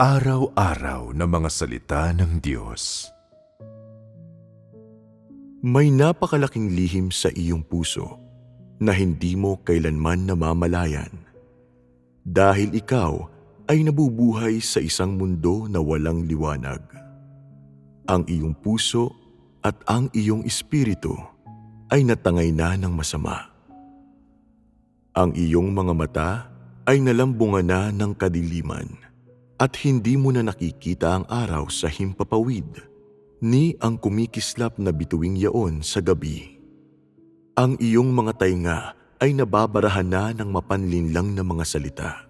Araw-araw na mga salita ng Diyos. May napakalaking lihim sa iyong puso na hindi mo kailanman namamalayan. Dahil ikaw ay nabubuhay sa isang mundo na walang liwanag. Ang iyong puso at ang iyong espiritu ay natangay na ng masama. Ang iyong mga mata ay nalambungan na ng kadiliman at hindi mo na nakikita ang araw sa himpapawid ni ang kumikislap na bituing yaon sa gabi. Ang iyong mga tainga ay nababarahan na ng mapanlinlang na mga salita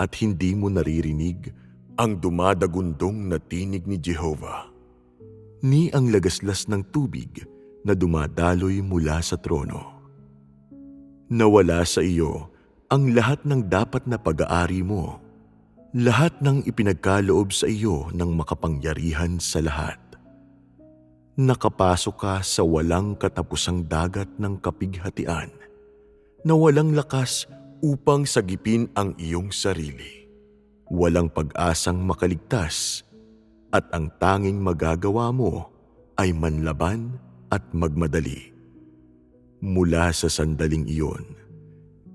at hindi mo naririnig ang dumadagundong na tinig ni Jehovah ni ang lagaslas ng tubig na dumadaloy mula sa trono. Nawala sa iyo ang lahat ng dapat na pag-aari mo, lahat ng ipinagkaloob sa iyo ng makapangyarihan sa lahat. Nakapasok ka sa walang katapusang dagat ng kapighatian na walang lakas upang sagipin ang iyong sarili. Walang pag-asang makaligtas at ang tanging magagawa mo ay manlaban at magmadali. Mula sa sandaling iyon,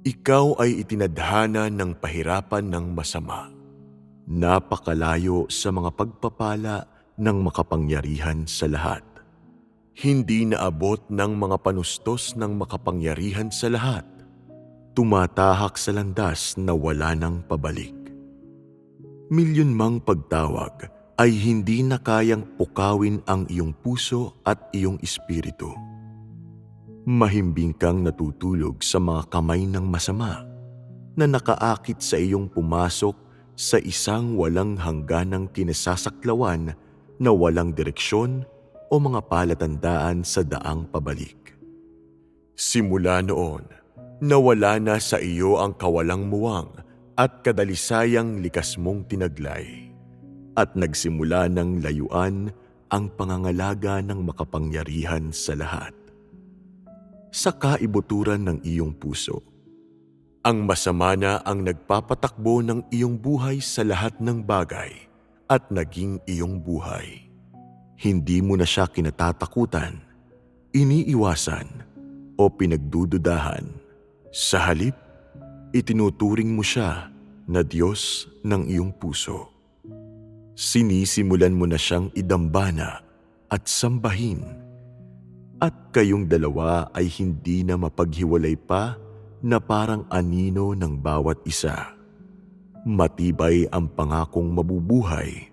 ikaw ay itinadhana ng pahirapan ng masama. Napakalayo sa mga pagpapala ng makapangyarihan sa lahat. Hindi naabot ng mga panustos ng makapangyarihan sa lahat. Tumatahak sa landas na wala nang pabalik. Milyon mang pagtawag ay hindi na kayang pukawin ang iyong puso at iyong espiritu. Mahimbing kang natutulog sa mga kamay ng masama na nakaakit sa iyong pumasok sa isang walang hangganang kinasasaklawan na walang direksyon o mga palatandaan sa daang pabalik. Simula noon, nawala na sa iyo ang kawalang muwang at kadalisayang likas mong tinaglay at nagsimula ng layuan ang pangangalaga ng makapangyarihan sa lahat. Sa kaibuturan ng iyong puso, ang masama na ang nagpapatakbo ng iyong buhay sa lahat ng bagay at naging iyong buhay. Hindi mo na siya kinatatakutan, iniiwasan o pinagdududahan. Sa halip, itinuturing mo siya na Diyos ng iyong puso. Sinisimulan mo na siyang idambana at sambahin. At kayong dalawa ay hindi na mapaghiwalay pa na parang anino ng bawat isa. Matibay ang pangakong mabubuhay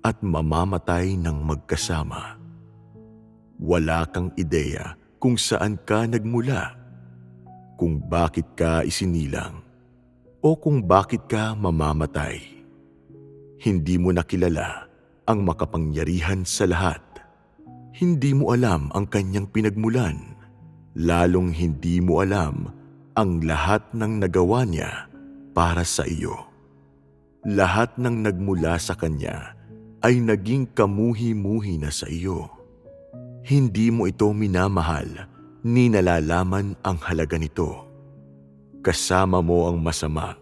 at mamamatay ng magkasama. Wala kang ideya kung saan ka nagmula, kung bakit ka isinilang, o kung bakit ka mamamatay. Hindi mo nakilala ang makapangyarihan sa lahat. Hindi mo alam ang kanyang pinagmulan. Lalong hindi mo alam ang lahat ng nagawa niya para sa iyo. Lahat ng nagmula sa kanya ay naging kamuhi-muhi na sa iyo. Hindi mo ito minamahal ni nalalaman ang halaga nito. Kasama mo ang masama.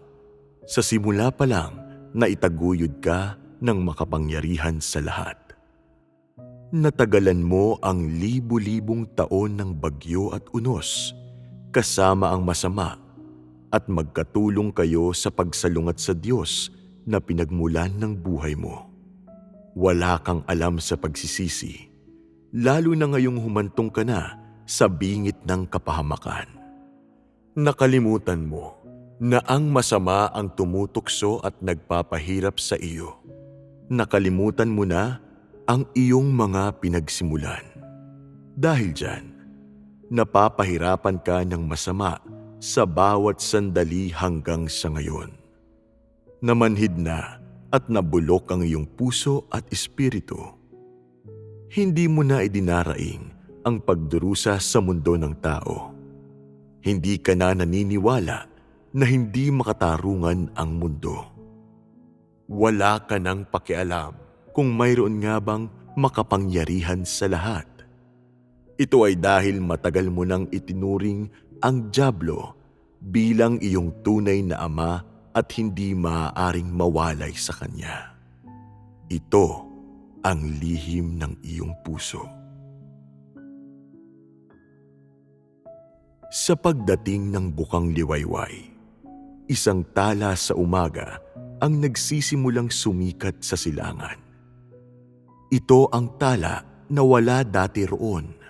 Sa simula pa lang, na itaguyod ka ng makapangyarihan sa lahat. Natagalan mo ang libu-libong taon ng bagyo at unos kasama ang masama at magkatulong kayo sa pagsalungat sa Diyos na pinagmulan ng buhay mo. Wala kang alam sa pagsisisi, lalo na ngayong humantong ka na sa bingit ng kapahamakan. Nakalimutan mo na ang masama ang tumutukso at nagpapahirap sa iyo. Nakalimutan mo na ang iyong mga pinagsimulan. Dahil dyan, napapahirapan ka ng masama sa bawat sandali hanggang sa ngayon. Namanhid na at nabulok ang iyong puso at espiritu. Hindi mo na idinaraing ang pagdurusa sa mundo ng tao. Hindi ka na naniniwala na hindi makatarungan ang mundo. Wala ka nang pakialam kung mayroon nga bang makapangyarihan sa lahat. Ito ay dahil matagal mo nang itinuring ang Diablo bilang iyong tunay na ama at hindi maaaring mawalay sa kanya. Ito ang lihim ng iyong puso. Sa pagdating ng bukang liwayway, isang tala sa umaga ang nagsisimulang sumikat sa silangan. Ito ang tala na wala dati roon.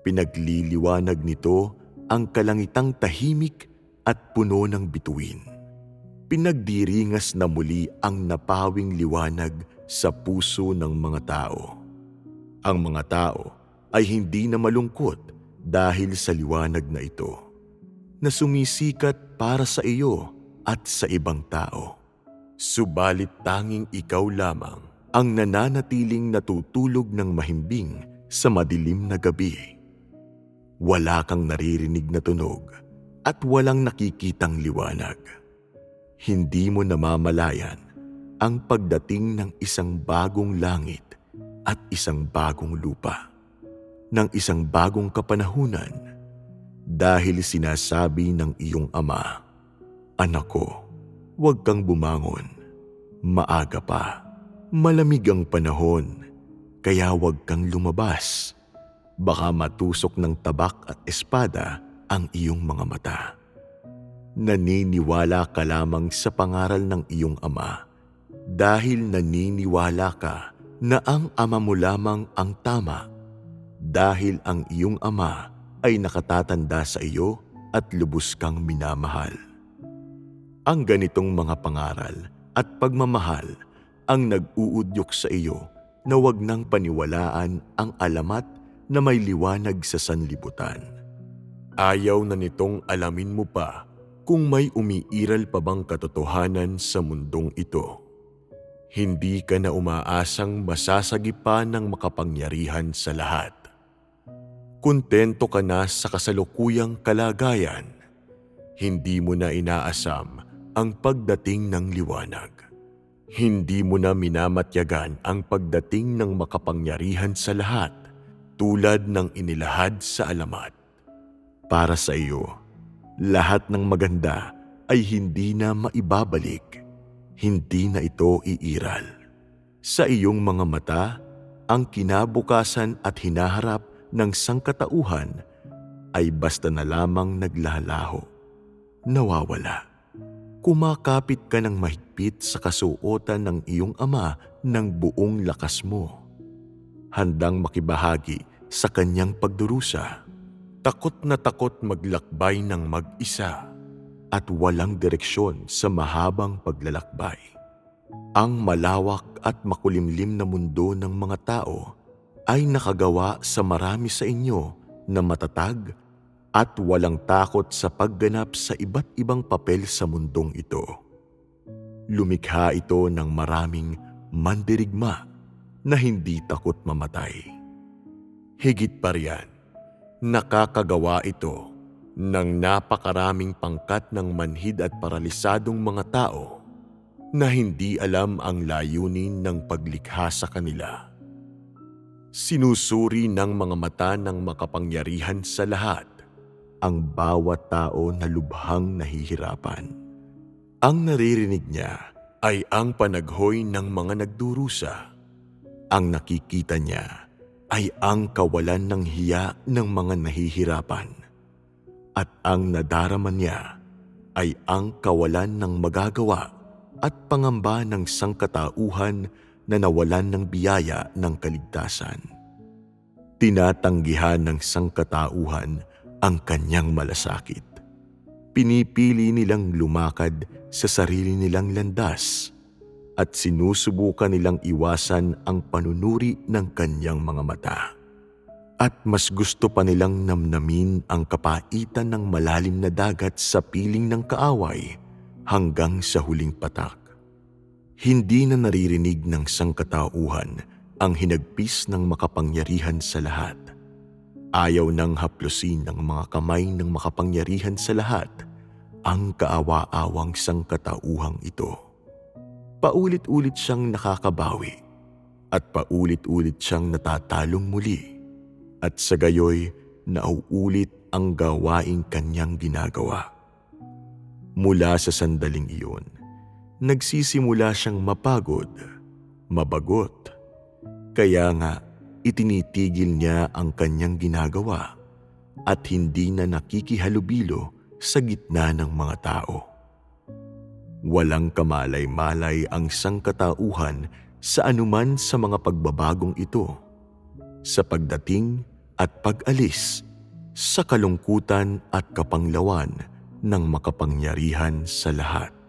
Pinagliliwanag nito ang kalangitang tahimik at puno ng bituin. Pinagdiringas na muli ang napawing liwanag sa puso ng mga tao. Ang mga tao ay hindi na malungkot dahil sa liwanag na ito, na sumisikat para sa iyo at sa ibang tao. Subalit tanging ikaw lamang ang nananatiling natutulog ng mahimbing sa madilim na gabi. Wala kang naririnig na tunog at walang nakikitang liwanag. Hindi mo namamalayan ang pagdating ng isang bagong langit at isang bagong lupa, ng isang bagong kapanahunan dahil sinasabi ng iyong ama, Anak ko, huwag kang bumangon. Maaga pa. Malamig ang panahon, kaya huwag kang lumabas. Baka matusok ng tabak at espada ang iyong mga mata. Naniniwala ka lamang sa pangaral ng iyong ama dahil naniniwala ka na ang ama mo lamang ang tama dahil ang iyong ama ay nakatatanda sa iyo at lubos kang minamahal. Ang ganitong mga pangaral at pagmamahal ang nag-uudyok sa iyo na wag nang paniwalaan ang alamat na may liwanag sa sanlibutan. Ayaw na nitong alamin mo pa kung may umiiral pa bang katotohanan sa mundong ito. Hindi ka na umaasang masasagipan ng makapangyarihan sa lahat. Kontento ka na sa kasalukuyang kalagayan. Hindi mo na inaasam ang pagdating ng liwanag. Hindi mo na minamatyagan ang pagdating ng makapangyarihan sa lahat tulad ng inilahad sa alamat. Para sa iyo, lahat ng maganda ay hindi na maibabalik. Hindi na ito iiral. Sa iyong mga mata, ang kinabukasan at hinaharap ng sangkatauhan ay basta na lamang naglalaho, nawawala. Kumakapit ka ng mahigpit sa kasuotan ng iyong ama ng buong lakas mo. Handang makibahagi sa kanyang pagdurusa. Takot na takot maglakbay ng mag-isa at walang direksyon sa mahabang paglalakbay. Ang malawak at makulimlim na mundo ng mga tao ay nakagawa sa marami sa inyo na matatag at walang takot sa pagganap sa iba't ibang papel sa mundong ito. Lumikha ito ng maraming mandirigma na hindi takot mamatay. Higit pa riyan, nakakagawa ito ng napakaraming pangkat ng manhid at paralisadong mga tao na hindi alam ang layunin ng paglikha sa kanila. Sinusuri ng mga mata ng makapangyarihan sa lahat ang bawat tao na lubhang nahihirapan. Ang naririnig niya ay ang panaghoy ng mga nagdurusa. Ang nakikita niya ay ang kawalan ng hiya ng mga nahihirapan. At ang nadarama niya ay ang kawalan ng magagawa at pangamba ng sangkatauhan na nawalan ng biyaya ng kaligtasan. Tinatanggihan ng sangkatauhan ang kanyang malasakit. Pinipili nilang lumakad sa sarili nilang landas at sinusubukan nilang iwasan ang panunuri ng kanyang mga mata. At mas gusto pa nilang namnamin ang kapaitan ng malalim na dagat sa piling ng kaaway hanggang sa huling patak. Hindi na naririnig ng sangkatauhan ang hinagpis ng makapangyarihan sa lahat. Ayaw nang haplusin ng mga kamay ng makapangyarihan sa lahat ang kaawa-awang sangkatauhang ito. Paulit-ulit siyang nakakabawi at paulit-ulit siyang natatalong muli at sa gayoy nauulit ang gawaing kanyang ginagawa. Mula sa sandaling iyon, nagsisimula siyang mapagod, mabagot. Kaya nga itinitigil niya ang kanyang ginagawa at hindi na nakikihalubilo sa gitna ng mga tao. Walang kamalay-malay ang sangkatauhan sa anuman sa mga pagbabagong ito, sa pagdating at pag-alis, sa kalungkutan at kapanglawan ng makapangyarihan sa lahat.